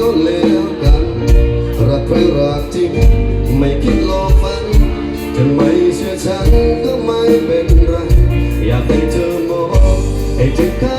ก็แล้วกัน รักไปรักจริง ไม่คิดหลอกฝันจะไม่เชื่อฉันก็ไม่เป็นไร อยากให้เธอมองให้เธอ